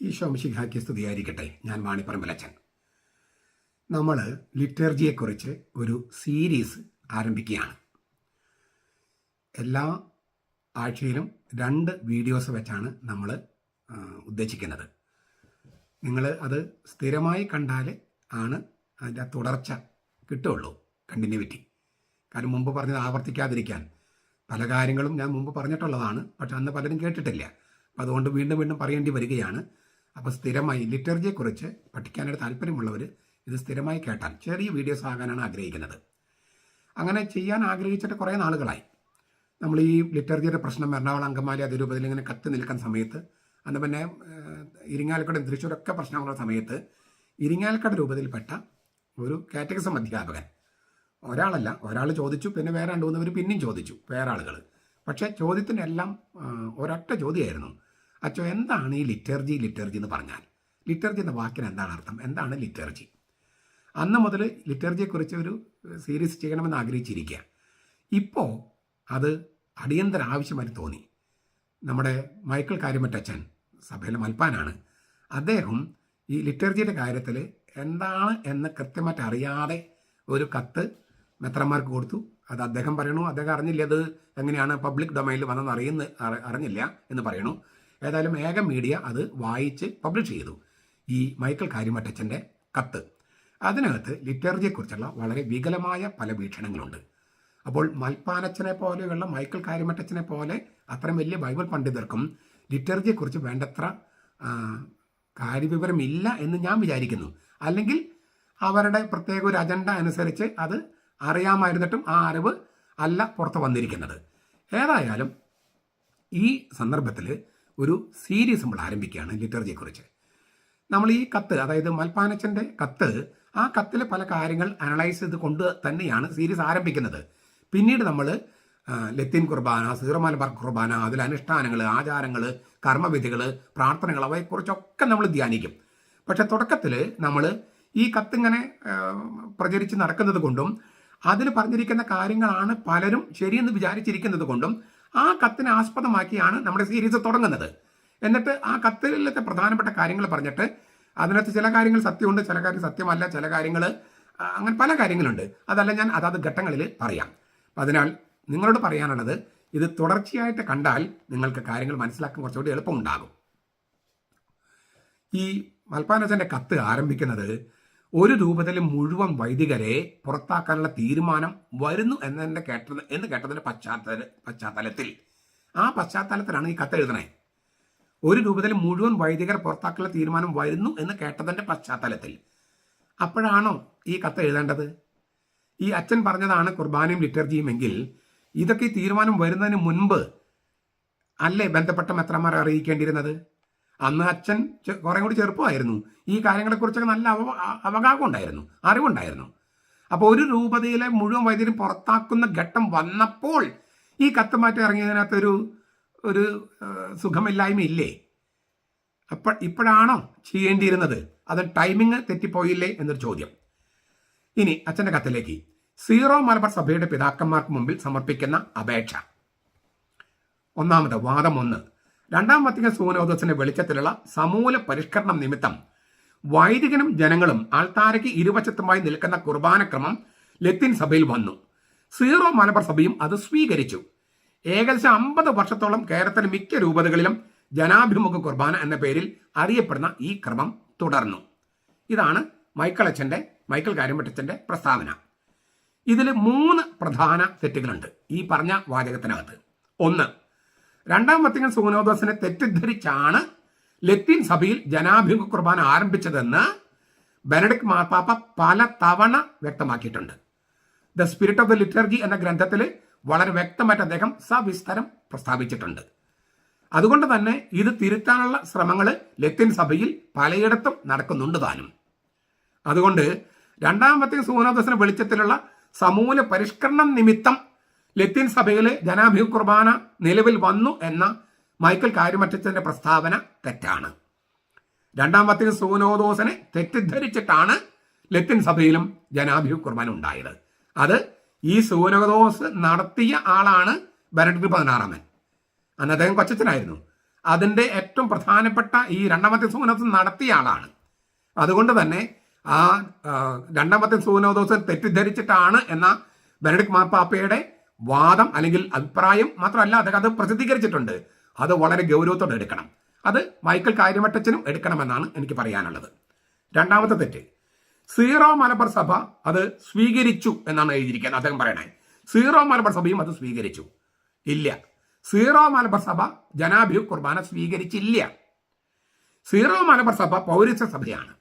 ഈശോ മിശിഹാക്കി സ്തുതിയായിരിക്കട്ടെ. ഞാൻ വാണിപ്പറമ്പലച്ചൻ നമ്മൾ ലിറ്റർജിയെക്കുറിച്ച് ഒരു സീരീസ് ആരംഭിക്കുകയാണ്. എല്ലാ ആഴ്ചയിലും രണ്ട് വീഡിയോസ് വെച്ചാണ് നമ്മൾ ഉദ്ദേശിക്കുന്നത്. നിങ്ങൾ അത് സ്ഥിരമായി കണ്ടാൽ ആണ് അതിന്റെ തുടർച്ച കിട്ടുള്ളൂ കണ്ടിന്യൂവിറ്റി. കാരണം മുമ്പ് പറഞ്ഞത് ആവർത്തിക്കാതിരിക്കാൻ. പല കാര്യങ്ങളും ഞാൻ മുമ്പ് പറഞ്ഞിട്ടുള്ളതാണ് പക്ഷെ അന്ന് പലരും കേട്ടിട്ടില്ല. അതുകൊണ്ട് വീണ്ടും വീണ്ടും പറയേണ്ടി വരികയാണ്. അപ്പോൾ സ്ഥിരമായി ലിറ്റർജിയെക്കുറിച്ച് പഠിക്കാനായിട്ട് താല്പര്യമുള്ളവർ ഇത് സ്ഥിരമായി കേട്ടാൽ ചെറിയ വീഡിയോസ് ആകാനാണ് ആഗ്രഹിക്കുന്നത്. അങ്ങനെ ചെയ്യാൻ ആഗ്രഹിച്ചിട്ട് കുറേ നാളുകളായി. നമ്മൾ ഈ ലിറ്റർജിയുടെ പ്രശ്നം എറണാകുളം അങ്കമാലി അതിരൂപതയിൽ ഇങ്ങനെ കത്തി നിൽക്കുന്ന സമയത്ത് അന്ന് പിന്നെ ഇരിങ്ങാലക്കുട തൃശ്ശൂരൊക്കെ പ്രശ്നമുള്ള സമയത്ത് ഇരിങ്ങാലക്കട രൂപത്തിൽപ്പെട്ട ഒരു കാറ്റഗറിസം അധ്യാപകൻ. ഒരാളല്ല ഒരാൾ ചോദിച്ചു പിന്നെ വേറെ രണ്ട് മൂന്ന് പിന്നെയും ചോദിച്ചു വേറെ ആളുകൾ പക്ഷേ ചോദ്യത്തിന്റെ എല്ലാം ഒരൊറ്റ ചോദ്യമായിരുന്നു. അച്ചോ എന്താണ് ഈ ലിറ്റർജി ലിറ്റർജി എന്ന് പറഞ്ഞാൽ? ലിറ്റർജി എന്ന വാക്കിന് എന്താണ് അർത്ഥം? എന്താണ് ലിറ്റർജി? അന്ന് മുതൽ ലിറ്റർജിയെക്കുറിച്ച് ഒരു സീരീസ് ചെയ്യണമെന്ന് ആഗ്രഹിച്ചിരിക്കുക. ഇപ്പോൾ അത് അടിയന്തര ആവശ്യമായി തോന്നി. നമ്മുടെ മൈക്കിൾ കാര്യമറ്റച്ഛൻ സഭയിലെ മൽപ്പാനാണ്. അദ്ദേഹം ഈ ലിറ്റർജിയുടെ കാര്യത്തിൽ എന്താണ് എന്ന് കൃത്യമായിട്ട് അറിയാതെ ഒരു കത്ത് മെത്രന്മാർക്ക് കൊടുത്തു. അത് അദ്ദേഹം പറയണു. അദ്ദേഹം അറിഞ്ഞില്ല അത് എങ്ങനെയാണ് പബ്ലിക് ഡൊമൈനിൽ വന്നെന്ന് അറിയുന്ന അറിഞ്ഞില്ല എന്ന് പറയണു. ഏതായാലും ഏക മീഡിയ അത് വായിച്ച് പബ്ലിഷ് ചെയ്തു. ഈ മൈക്കിൾ കാര്യമറ്റച്ചന്റെ കത്ത്. അതിനകത്ത് ലിറ്റർജിയെക്കുറിച്ചുള്ള വളരെ വികലമായ പല വീക്ഷണങ്ങളുണ്ട്. അപ്പോൾ മൽപ്പാനച്ചനെ പോലെയുള്ള മൈക്കിൾ കാര്യമറ്റച്ചനെ പോലെ അത്രയും വലിയ ബൈബിൾ പണ്ഡിതർക്കും ലിറ്റർജിയെക്കുറിച്ച് വേണ്ടത്ര കാര്യവിവരം കാര്യവിവരമില്ല എന്ന് ഞാൻ വിചാരിക്കുന്നു. അല്ലെങ്കിൽ അവരുടെ പ്രത്യേക ഒരു അജണ്ട അനുസരിച്ച് അത് അറിയാമായിരുന്നിട്ടും ആ അറിവ് അല്ല പുറത്ത് വന്നിരിക്കുന്നത്. ഏതായാലും ഈ സന്ദർഭത്തിൽ ഒരു സീരീസ് നമ്മൾ ആരംഭിക്കുകയാണ് ലിറ്റർജിയെക്കുറിച്ച്. നമ്മൾ ഈ കത്ത് അതായത് മൽപ്പാനച്ചന്റെ കത്ത് ആ കത്തിലെ പല കാര്യങ്ങൾ അനലൈസ് ചെയ്ത് കൊണ്ട് തന്നെയാണ് സീരീസ് ആരംഭിക്കുന്നത്. പിന്നീട് നമ്മൾ ലത്തീൻ കുർബാന സീറമാലബാർ മലബാർ കുർബാന അതിൽ അനുഷ്ഠാനങ്ങൾ ആചാരങ്ങൾ കർമ്മവിധികൾ പ്രാർത്ഥനകൾ അവയെക്കുറിച്ചൊക്കെ നമ്മൾ ധ്യാനിക്കും. പക്ഷെ തുടക്കത്തിൽ നമ്മൾ ഈ കത്തിങ്ങനെ പ്രചരിച്ച് നടക്കുന്നത് കൊണ്ടും അതിൽ പറഞ്ഞിരിക്കുന്ന കാര്യങ്ങളാണ് പലരും ശരിയെന്ന് വിചാരിച്ചിരിക്കുന്നത് കൊണ്ടും ആ കത്തിനെ ആസ്പദമാക്കിയാണ് നമ്മുടെ സീരീസ് തുടങ്ങുന്നത്. എന്നിട്ട് ആ കത്തിലത്തെ പ്രധാനപ്പെട്ട കാര്യങ്ങൾ പറഞ്ഞിട്ട് അതിനകത്ത് ചില കാര്യങ്ങൾ സത്യമുണ്ട് ചില കാര്യം സത്യമല്ല ചില കാര്യങ്ങൾ അങ്ങനെ പല കാര്യങ്ങളുണ്ട്. അതല്ല ഞാൻ അതാത് ഘട്ടങ്ങളിൽ പറയാം. അതിനാൽ നിങ്ങളോട് പറയാനുള്ളത് ഇത് തുടർച്ചയായിട്ട് കണ്ടാൽ നിങ്ങൾക്ക് കാര്യങ്ങൾ മനസ്സിലാക്കാൻ കുറച്ചുകൂടി എളുപ്പമുണ്ടാകും. ഈ മൽപ്പാനച്ചന്റെ കത്ത് ആരംഭിക്കുന്നത് ഒരു രൂപത്തിൽ മുഴുവൻ വൈദികരെ പുറത്താക്കാനുള്ള തീരുമാനം വരുന്നു എന്നതിന്റെ കേട്ടത് എന്ന് കേട്ടതിന്റെ പശ്ചാത്തല പശ്ചാത്തലത്തിൽ. ആ പശ്ചാത്തലത്തിലാണ് ഈ കത്ത് എഴുതണേ. ഒരു രൂപത്തിൽ മുഴുവൻ വൈദികർ പുറത്താക്കാനുള്ള തീരുമാനം വരുന്നു എന്ന് കേട്ടതിന്റെ പശ്ചാത്തലത്തിൽ. അപ്പോഴാണോ ഈ കത്ത് എഴുതേണ്ടത്? ഈ അച്ഛൻ പറഞ്ഞതാണ് കുർബാനയും ലിറ്റർജിയും എങ്കിൽ ഇതൊക്കെ തീരുമാനം വരുന്നതിന് മുൻപ് അല്ലേ ബന്ധപ്പെട്ട മെത്രമാരെ അറിയിക്കേണ്ടിയിരുന്നത്? അന്ന് അച്ഛൻ കുറേ കൂടി ചെറുപ്പമായിരുന്നു. ഈ കാര്യങ്ങളെക്കുറിച്ചൊക്കെ നല്ല അവ അവഗാഹം ഉണ്ടായിരുന്നു അറിവുണ്ടായിരുന്നു. അപ്പോൾ ഒരു രൂപതയിലെ മുഴുവൻ വൈദ്യരും പുറത്താക്കുന്ന ഘട്ടം വന്നപ്പോൾ ഈ കത്ത് മാറ്റി ഇറങ്ങിയതിനകത്തൊരു ഒരു സുഖമില്ലായ്മ ഇല്ലേ? അപ്പ ഇപ്പോഴാണോ ചെയ്യേണ്ടിയിരുന്നത്? അത് ടൈമിങ് തെറ്റിപ്പോയില്ലേ എന്നൊരു ചോദ്യം. ഇനി അച്ഛന്റെ കത്തിലേക്ക്. സീറോ മലബാർ സഭയുടെ പിതാക്കന്മാർക്ക് മുമ്പിൽ സമർപ്പിക്കുന്ന അപേക്ഷ. ഒന്നാമത് വാദം ഒന്ന്. രണ്ടാം വത്തിക സൂനോദസിന്റെ വെളിച്ചത്തിലുള്ള സമൂല പരിഷ്കരണം നിമിത്തം വൈദികനും ജനങ്ങളും ആൾത്താരയ്ക്ക് ഇരുവശത്തുമായി നിൽക്കുന്ന കുർബാനക്രമം ലത്തീൻ സഭയിൽ വന്നു. സീറോ മലബാർ സഭയും അത് സ്വീകരിച്ചു. ഏകദേശം അമ്പത് വർഷത്തോളം കേരളത്തിലെ മിക്ക രൂപതകളിലും ജനാഭിമുഖ കുർബാന എന്ന പേരിൽ അറിയപ്പെടുന്ന ഈ ക്രമം തുടർന്നു. ഇതാണ് മൈക്കിൾ അച്ഛന്റെ മൈക്കിൾ കാര്യമറ്റച്ഛന്റെ പ്രസ്താവന. ഇതിൽ മൂന്ന് പ്രധാന തെറ്റുകളുണ്ട് ഈ പറഞ്ഞ വാചകത്തിനകത്ത്. ഒന്ന് രണ്ടാം വത്തിങ്ങൾ സുഗനോദാസിനെ തെറ്റിദ്ധരിച്ചാണ് ലത്തീൻ സഭയിൽ ജനാഭിമുഖ കുർബാന ആരംഭിച്ചതെന്ന് ബെനഡിക് മാർപ്പാപ്പ പല തവണ വ്യക്തമാക്കിയിട്ടുണ്ട്. The spirit of the liturgy എന്ന ഗ്രന്ഥത്തിൽ വളരെ വ്യക്തമായിട്ട് അദ്ദേഹം സവിസ്തരം പ്രസ്താവിച്ചിട്ടുണ്ട്. അതുകൊണ്ട് തന്നെ ഇത് തിരുത്താനുള്ള ശ്രമങ്ങൾ ലത്തീൻ സഭയിൽ പലയിടത്തും നടക്കുന്നുണ്ട് താനും. അതുകൊണ്ട് രണ്ടാമത്തെ സൂനോദസിന് വെളിച്ചത്തിലുള്ള സമൂല പരിഷ്കരണം നിമിത്തം ലത്തീൻ സഭയിലെ ജനാഭിഹ കുർബാന നിലവിൽ വന്നു എന്ന മൈക്കൽ കാര്യമറ്റത്തിന്റെ പ്രസ്താവന തെറ്റാണ്. രണ്ടാം വത്തിന് സൂനോദോസിനെ തെറ്റിദ്ധരിച്ചിട്ടാണ് ലത്തീൻ സഭയിലും ജനാഭിഹ കുർബാന ഉണ്ടായത്. അത് ഈ സൂനോദോസ് നടത്തിയ ആളാണ് ബെനഡിക്ട് പതിനാറാമൻ അന്ന് അദ്ദേഹം കൊച്ചച്ചനായിരുന്നു അതിന്റെ ഏറ്റവും പ്രധാനപ്പെട്ട ഈ രണ്ടാമത്തെ സൂനോദോസം നടത്തിയ ആളാണ്. അതുകൊണ്ട് തന്നെ ആ രണ്ടാമത്തെ സൂനോദോസം തെറ്റിദ്ധരിച്ചിട്ടാണ് എന്ന ബെനഡിക് മാർപ്പാപ്പയുടെ വാദം അല്ലെങ്കിൽ അഭിപ്രായം മാത്രമല്ല അദ്ദേഹം അത് പ്രസിദ്ധീകരിച്ചിട്ടുണ്ട്. അത് വളരെ ഗൗരവത്തോടെ എടുക്കണം. അത് മൈക്കിൾ കാര്യവട്ടച്ചനും എടുക്കണമെന്നാണ് എനിക്ക് പറയാനുള്ളത്. രണ്ടാമത്തെ തെറ്റ്. സീറോ മലബാർ സഭ അത് സ്വീകരിച്ചു എന്നാണ് എഴുതിയിരിക്കുന്നത് അദ്ദേഹം പറയണേ. സീറോ മലബാർ സഭയും അത് സ്വീകരിച്ചു. ഇല്ല. സീറോ മലബാർ സഭ ജനാഭിയു കുർബാന സ്വീകരിച്ചില്ല. സീറോ മലബാർ സഭ പൗരസ്യ സഭയാണ്.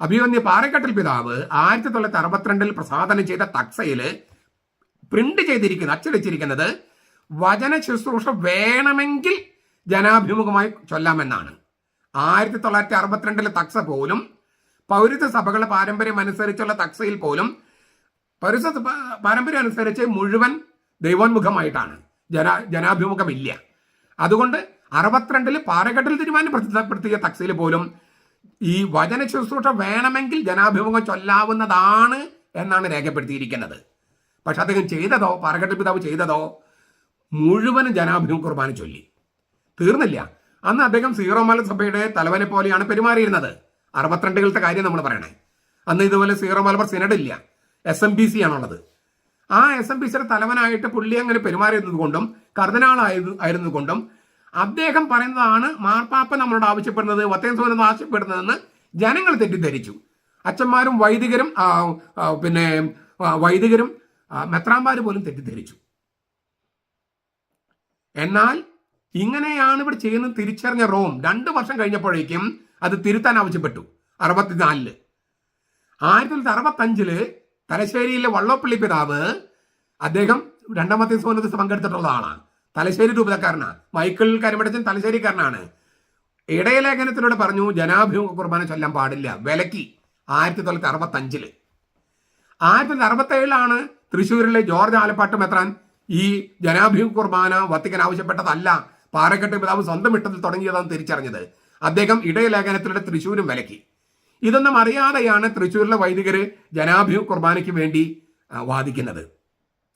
അഭിമന്യ പാറക്കെട്ടിൽ പിതാവ് ആയിരത്തി തൊള്ളായിരത്തി അറുപത്തിരണ്ടിൽ പ്രസാദനം ചെയ്ത തക്സയിൽ പ്രിന്റ് ചെയ്തിരിക്കുന്നത് അച്ചടിച്ചിരിക്കുന്നത് വചന ശുശ്രൂഷ വേണമെങ്കിൽ ജനാഭിമുഖമായി ചൊല്ലാമെന്നാണ്. ആയിരത്തി തൊള്ളായിരത്തി അറുപത്തിരണ്ടിലെ തക്സ പോലും പൗരത്വ സഭകളുടെ പാരമ്പര്യം അനുസരിച്ചുള്ള തക്സയിൽ പോലും പൗരത്വ സഭ പാരമ്പര്യം അനുസരിച്ച് മുഴുവൻ ദൈവോന്മുഖമായിട്ടാണ്. ജനാ ജനാഭിമുഖമില്ല. അതുകൊണ്ട് അറുപത്തിരണ്ടിൽ പാറക്കെട്ടിൽ തീരുമാനം പ്രസിദ്ധപ്പെടുത്തിയ തക്സയിൽ പോലും ഈ വചന ശുശ്രൂഷ വേണമെങ്കിൽ ജനാഭിമുഖം ചൊല്ലാവുന്നതാണ് എന്നാണ് രേഖപ്പെടുത്തിയിരിക്കുന്നത്. പക്ഷെ അദ്ദേഹം ചെയ്തതോ പാറക്കെട്ടിൽ പിതാവ് ചെയ്തതോ മുഴുവനും ജനാഭിമുഖ കുർബാന ചൊല്ലി. തീർന്നില്ല. അന്ന് അദ്ദേഹം സീറോ മല സഭയുടെ തലവനെ പോലെയാണ് പെരുമാറിയിരുന്നത്. അറുപത്തിരണ്ടുകളുടെ കാര്യം നമ്മൾ പറയണേ. അന്ന് ഇതുപോലെ സീറോ മലബാർ സിനഡ് ഇല്ല. എസ് എം ബി സി ആണുള്ളത്. ആ എസ് എം ബി സിയുടെ തലവനായിട്ട് പുള്ളി അങ്ങനെ പെരുമാറിയിരുന്നത് കൊണ്ടും കർദിനാളായത് ആയിരുന്നു കൊണ്ടും അദ്ദേഹം പറയുന്നതാണ് മാർപ്പാപ്പ നമ്മളോട് ആവശ്യപ്പെടുന്നത് വത്തേൻ ആവശ്യപ്പെടുന്നതെന്ന് ജനങ്ങൾ തെറ്റിദ്ധരിച്ചു. അച്ഛന്മാരും വൈദികരും പിന്നെ വൈദികരും ആ, മെത്രാന്മാര് പോലും തെറ്റിദ്ധരിച്ചു. എന്നാൽ ഇങ്ങനെയാണ് ഇവിടെ ചെയ്യുന്നത് തിരിച്ചറിഞ്ഞ റോം. രണ്ട് വർഷം കഴിഞ്ഞപ്പോഴേക്കും അത് തിരുത്താൻ ആവശ്യപ്പെട്ടു. അറുപത്തിനാലിൽ. ആയിരത്തി തൊള്ളായിരത്തി അറുപത്തഞ്ചിൽ തലശ്ശേരിയിലെ വള്ളോപ്പള്ളി പിതാവ് അദ്ദേഹം രണ്ടാമത്തെ സോനത്തിൽ പങ്കെടുത്തിട്ടുള്ള ആളാണ് തലശ്ശേരി രൂപതക്കാരനാണ്. മൈക്കിൾ കരിമടച്ചൻ തലശ്ശേരിക്കാരനാണ്. ഇടയലേഖനത്തിലൂടെ പറഞ്ഞു ജനാഭിമുഖ കുർബാന ചൊല്ലാൻ പാടില്ല. വിലക്കി ആയിരത്തി തൊള്ളായിരത്തി അറുപത്തഞ്ചിൽ ആയിരത്തി തൊള്ളായിരത്തി അറുപത്തി ഏഴിലാണ് തൃശ്ശൂരിലെ ജോർജ് ആലപ്പാട്ട് മെത്രാൻ ഈ ജനാഭി കുർബാന വത്തിക്കാൻ ആവശ്യപ്പെട്ടതല്ല. പാറക്കെട്ട് പിതാവ് സ്വന്തം ഇട്ടത്തിൽ തുടങ്ങിയതാണ് തിരിച്ചറിഞ്ഞത്. അദ്ദേഹം ഇടയലേഖനത്തിലൂടെ തൃശ്ശൂരും വിലക്കി. ഇതൊന്നും അറിയാതെയാണ് തൃശ്ശൂരിലെ വൈദികർ ജനാഭി കുർബാനയ്ക്ക് വേണ്ടി വാദിക്കുന്നത്.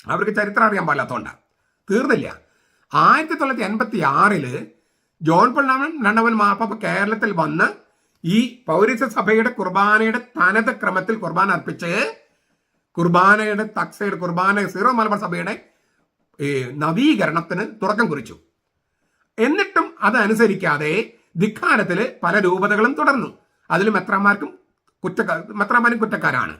അവർക്ക് ചരിത്രം അറിയാൻ പാടില്ലാത്തതുകൊണ്ടാണ് തീർന്നില്ല. ആയിരത്തി തൊള്ളായിരത്തി എൺപത്തി ജോൺ പൊള്ളാമൻ രണ്ടവൻ മാപ്പ കേരളത്തിൽ വന്ന് ഈ പൗരസ്യ സഭയുടെ കുർബാനയുടെ തനത് ക്രമത്തിൽ കുർബാന അർപ്പിച്ച് കുർബാനയുടെ തക്സയുടെ കുർബാന സീറോ മലബാർ സഭയുടെ നവീകരണത്തിന് തുടക്കം കുറിച്ചു. എന്നിട്ടും അതനുസരിക്കാതെ ധിക്കാരത്തിൽ പല രൂപതകളും തുടർന്നു. അതിൽ മെത്രാന്മാർക്കും കുറ്റക്കാർ മെത്രാന്മാരും കുറ്റക്കാരാണ്.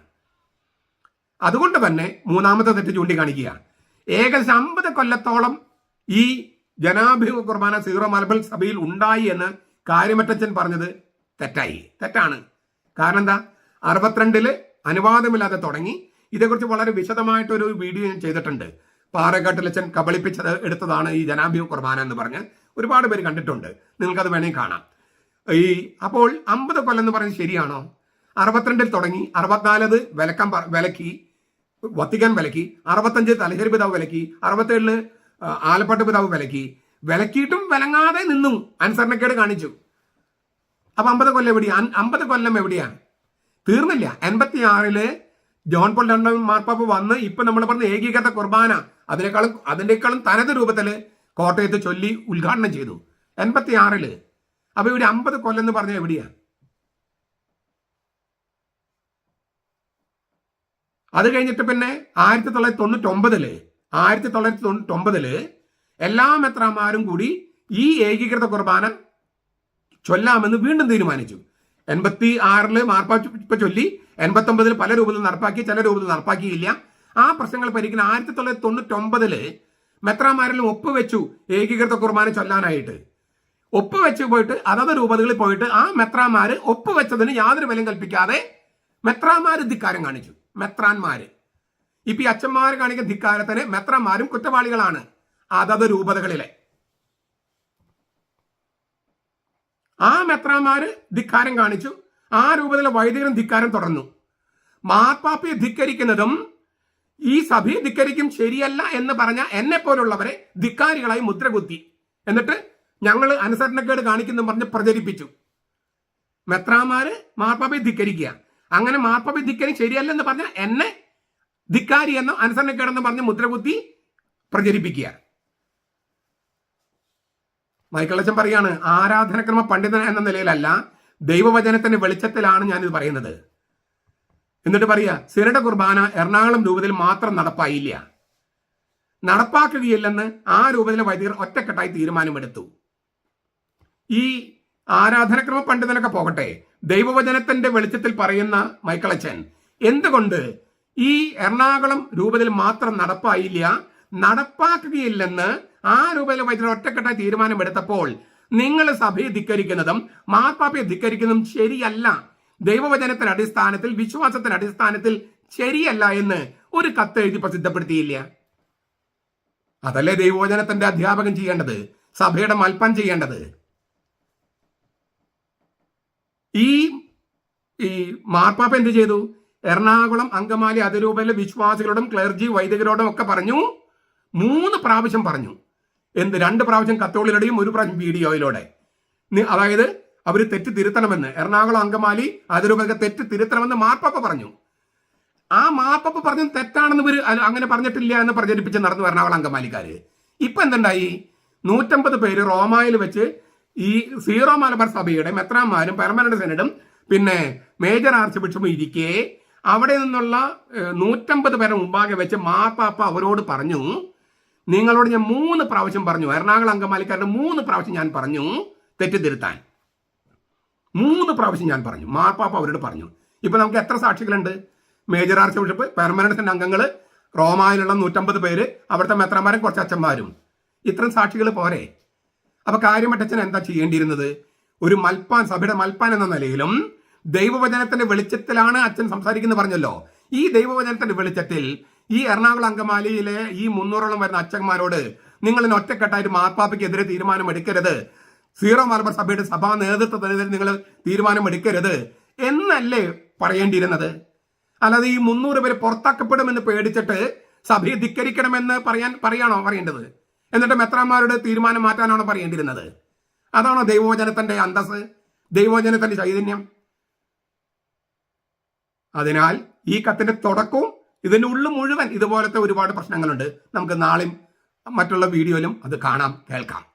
അതുകൊണ്ട് തന്നെ മൂന്നാമത്തെ തെറ്റ് ചൂണ്ടിക്കാണിക്കുക ഏകദേശം അമ്പത് കൊല്ലത്തോളം ഈ ജനാഭിമുഖ കുർബാന സീറോ മലബൽ സഭയിൽ ഉണ്ടായി എന്ന് കാര്യമറ്റച്ചൻ പറഞ്ഞത് തെറ്റായി. തെറ്റാണ്. കാരണം എന്താ? അറുപത്തിരണ്ടിൽ അനുവാദമില്ലാതെ തുടങ്ങി. ഇതേക്കുറിച്ച് വളരെ വിശദമായിട്ടൊരു വീഡിയോ ഞാൻ ചെയ്തിട്ടുണ്ട്. പാറക്കാട്ടിലച്ചൻ കബളിപ്പിച്ചത് എടുത്തതാണ് ഈ ജനാഭ്യൂ കുർബാന എന്ന് പറഞ്ഞ് ഒരുപാട് പേര് കണ്ടിട്ടുണ്ട്. നിങ്ങൾക്കത് വേണമെങ്കിൽ കാണാം. ഈ അപ്പോൾ അമ്പത് കൊല്ലം എന്ന് പറയുന്നത് ശരിയാണോ? അറുപത്തിരണ്ടിൽ തുടങ്ങി അറുപത്തിനാലത് വിലക്കം വിലക്കി വത്തിക്കാൻ വിലക്കി അറുപത്തഞ്ച് തലശ്ശേരി പിതാവ് വിലക്കി അറുപത്തേഴിൽ ആലപ്പാട്ട് പിതാവ് വിലക്കി വിലക്കിയിട്ടും വിലങ്ങാതെ നിന്നു അനുസരണക്കേട് കാണിച്ചു. അപ്പൊ അമ്പത് കൊല്ലം എവിടെയാ? അമ്പത് കൊല്ലം എവിടെയാ? തീർന്നില്ല. എൺപത്തി ആറിൽ ജോൺ പോൾ രണ്ടാം മാർപ്പാപ്പ വന്ന് ഇപ്പൊ നമ്മൾ പറഞ്ഞ ഏകീകൃത കുർബാന. അതിനേക്കാളും അതിനേക്കാളും തനത് രൂപത്തിൽ കോട്ടയത്ത് ചൊല്ലി ഉദ്ഘാടനം ചെയ്തു. എൺപത്തി ആറിൽ അപ്പൊ ഇവിടെ അമ്പത് കൊല്ലം എന്ന് പറഞ്ഞ എവിടെയാ? അത് കഴിഞ്ഞിട്ട് പിന്നെ ആയിരത്തി തൊള്ളായിരത്തി തൊണ്ണൂറ്റി ഒമ്പതിൽ ആയിരത്തി തൊള്ളായിരത്തി തൊണ്ണൂറ്റി ഒമ്പതിൽ എല്ലാ മെത്രാമാരും കൂടി ഈ ഏകീകൃത കുർബാന ചൊല്ലാമെന്ന് വീണ്ടും തീരുമാനിച്ചു. എൺപത്തി ആറിൽ മാർപ്പാ ചൊല്ലി എൺപത്തി ഒമ്പതിൽ പല രൂപത്തിൽ നടപ്പാക്കി ചില രൂപത്തിൽ നടപ്പാക്കിയില്ല. ആ പ്രശ്നങ്ങൾ പരിഹരിക്കുന്ന ആയിരത്തി തൊള്ളായിരത്തി തൊണ്ണൂറ്റി ഒമ്പതിൽ മെത്രാമാരിൽ ഒപ്പുവെച്ചു ഏകീകൃത കുർബാന ചൊല്ലാനായിട്ട്. ഒപ്പുവെച്ച് പോയിട്ട് അതത് രൂപതകളിൽ പോയിട്ട് ആ മെത്രാമാര് ഒപ്പുവെച്ചതിന് യാതൊരു വിലയും കൽപ്പിക്കാതെ മെത്രാമാര് ധിക്കാരം കാണിച്ചു. മെത്രാന്മാര്. ഇപ്പൊ ഈ അച്ഛന്മാർ കാണിക്കുന്ന ധിക്കാരത്തിന് മെത്രാന്മാരും കുറ്റവാളികളാണ് അതത് രൂപതകളിലെ. ആ മെത്രാമാര് ധിക്കാരം കാണിച്ചു. ആ രൂപത്തിലെ വൈദികരും ധിക്കാരം തുടർന്നു. മാർപ്പാപ്പയെ ധിക്കരിക്കുന്നതും ഈ സഭയെ ധിക്കരിക്കും ശരിയല്ല എന്ന് പറഞ്ഞ എന്നെ പോലുള്ളവരെ ധിക്കാരികളായി മുദ്രകുത്തി. എന്നിട്ട് ഞങ്ങൾ അനുസരണക്കേട് കാണിക്കുന്നു പറഞ്ഞ് പ്രചരിപ്പിച്ചു. മെത്രാമാര് മാർപ്പാപ്പയെ ധിക്കരിക്കുക. അങ്ങനെ മാർപ്പാപ്പയെ ധിക്കരി ശരിയല്ലെന്ന് പറഞ്ഞ എന്നെ ധിക്കാരി എന്നോ അനുസരണക്കേടെന്ന് പറഞ്ഞ് മുദ്രകുത്തി പ്രചരിപ്പിക്കുക. മൈക്കിളച്ചൻ പറയാണ് ആരാധനക്രമ പണ്ഡിതൻ എന്ന നിലയിലല്ല ദൈവവചനത്തിന്റെ വെളിച്ചത്തിലാണ് ഞാനിത് പറയുന്നത്. എന്നിട്ട് പറയാ സിനഡ കുർബാന എറണാകുളം രൂപത്തിൽ മാത്രം നടപ്പായില്ല. നടപ്പാക്കുകയില്ലെന്ന് ആ രൂപത്തിലെ വൈദികർ ഒറ്റക്കെട്ടായി തീരുമാനമെടുത്തു. ഈ ആരാധനക്രമ പണ്ഡിതനൊക്കെ പോകട്ടെ ദൈവവചനത്തിന്റെ വെളിച്ചത്തിൽ പറയുന്ന മൈക്കിളച്ചൻ എന്തുകൊണ്ട് ഈ എറണാകുളം രൂപത്തിൽ മാത്രം നടപ്പായില്ല നടപ്പാക്കുകയില്ലെന്ന് ആ രൂപയിലെ വൈദ്യുതി ഒറ്റക്കെട്ടായി തീരുമാനമെടുത്തപ്പോൾ നിങ്ങൾ സഭയെ ധിക്കരിക്കുന്നതും മാർപ്പാപ്പയെ ധിക്കരിക്കുന്നതും ശരിയല്ല. ദൈവവചനത്തിന്റെ അടിസ്ഥാനത്തിൽ വിശ്വാസത്തിന്റെ അടിസ്ഥാനത്തിൽ ശരിയല്ല എന്ന് ഒരു കത്ത് എഴുതി പ്രസിദ്ധപ്പെടുത്തിയില്ല. അതല്ലേ ദൈവവചനത്തിന്റെ അധ്യാപകൻ ചെയ്യേണ്ടത്? സഭയുടെ മൽപ്പം ചെയ്യേണ്ടത്? ഈ ഈ മാർപ്പാപ്പ എന്ത് ചെയ്തു? എറണാകുളം അങ്കമാലി അതിരൂപയിലെ വിശ്വാസികളോടും ക്ലർജി വൈദികരോടും ഒക്കെ പറഞ്ഞു മൂന്ന് പ്രാവശ്യം പറഞ്ഞു. എന്ത് രണ്ട് പ്രാവശ്യം കത്തോളിലൂടെയും ഒരു പ്രാവശ്യം വീഡിയോയിലൂടെ. അതായത് അവർ തെറ്റ് തിരുത്തണമെന്ന്. എറണാകുളം അങ്കമാലി അതിരൂപതൊക്കെ തെറ്റ് തിരുത്തണമെന്ന് മാർപ്പപ്പ പറഞ്ഞു. ആ മാർപ്പാപ്പ പറഞ്ഞു തെറ്റാണെന്ന് ഇവർ അങ്ങനെ പറഞ്ഞിട്ടില്ല എന്ന് പ്രചരിപ്പിച്ച് നടന്നു എറണാകുളം അങ്കമാലിക്കാര്. ഇപ്പൊ എന്തുണ്ടായി? നൂറ്റമ്പത് പേര് റോമായിൽ വെച്ച് ഈ സീറോ മലബാർ സഭയുടെ മെത്രാന്മാരും പെർമനന്റ് സെനഡും പിന്നെ മേജർ ആർച്ച് ബിഷപ്പും ഇരിക്കെ അവിടെ നിന്നുള്ള നൂറ്റമ്പത് പേരെ മുമ്പാകെ വെച്ച് മാർപ്പാപ്പ അവരോട് പറഞ്ഞു നിങ്ങളോട് ഞാൻ മൂന്ന് പ്രാവശ്യം പറഞ്ഞു. എറണാകുളം അങ്കമാലിക്കാരുടെ മൂന്ന് പ്രാവശ്യം ഞാൻ പറഞ്ഞു. തെറ്റിദ്ധരുത്താൻ. മൂന്ന് പ്രാവശ്യം ഞാൻ പറഞ്ഞു. മാർപ്പാപ്പ അവരോട് പറഞ്ഞു. ഇപ്പൊ നമുക്ക് എത്ര സാക്ഷികളുണ്ട്? മേജർ ആർച്ച് ബിഷപ്പ് പെർമനന്റ് അംഗങ്ങൾ റോമായിലുള്ള നൂറ്റമ്പത് പേര് അവിടുത്തെ മെത്രമാരും കുറച്ച് അച്ഛന്മാരും. ഇത്രയും സാക്ഷികൾ പോരെ. അപ്പൊ കാര്യമറ്റച്ഛൻ എന്താ ചെയ്യേണ്ടിയിരുന്നത്? ഒരു മൽപ്പാൻ സഭയുടെ മൽപ്പാൻ എന്ന നിലയിലും ദൈവവചനത്തിന്റെ വെളിച്ചത്തിലാണ് അച്ഛൻ സംസാരിക്കുന്നത് പറഞ്ഞല്ലോ. ഈ ദൈവവചനത്തിന്റെ വെളിച്ചത്തിൽ ഈ എറണാകുളം അങ്കമാലിയിലെ ഈ മുന്നൂറോളം വരുന്ന അച്ഛന്മാരോട് നിങ്ങൾ ഇന്ന് ഒറ്റക്കെട്ടായിട്ട് മാർപ്പാപ്പയ്ക്കെതിരെ തീരുമാനം എടുക്കരുത്. സീറോ മലബാർ സഭയുടെ സഭാ നേതൃത്വത്തിനെതിരെ നിങ്ങൾ തീരുമാനം എടുക്കരുത് എന്നല്ലേ പറയേണ്ടിയിരുന്നത്? അല്ലാതെ ഈ മുന്നൂറ് പേര് പുറത്താക്കപ്പെടുമെന്ന് പേടിച്ചിട്ട് സഭയെ ധിക്കരിക്കണമെന്ന് പറയാൻ പറയാണോ പറയേണ്ടത്? എന്നിട്ട് മെത്രാന്മാരുടെ തീരുമാനം മാറ്റാനാണോ പറയേണ്ടിയിരുന്നത്? അതാണോ ദൈവവചനത്തിന്റെ അന്തസ് ദൈവവചനത്തിന്റെ ചൈതന്യം? അതിനാൽ ഈ കത്തിന്റെ തുടക്കവും ഇതിന്റെ ഉള്ളു മുഴുവൻ ഇതുപോലത്തെ ഒരുപാട് പ്രശ്നങ്ങളുണ്ട്. നമുക്ക് നാളെയും മറ്റുള്ള വീഡിയോയിലും അത് കാണാം കേൾക്കാം.